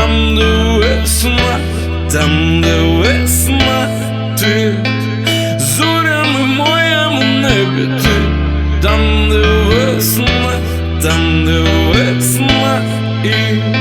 там, де весна, там, де весна, ти зорями моєму небі ти там, де весна, там, де весна і.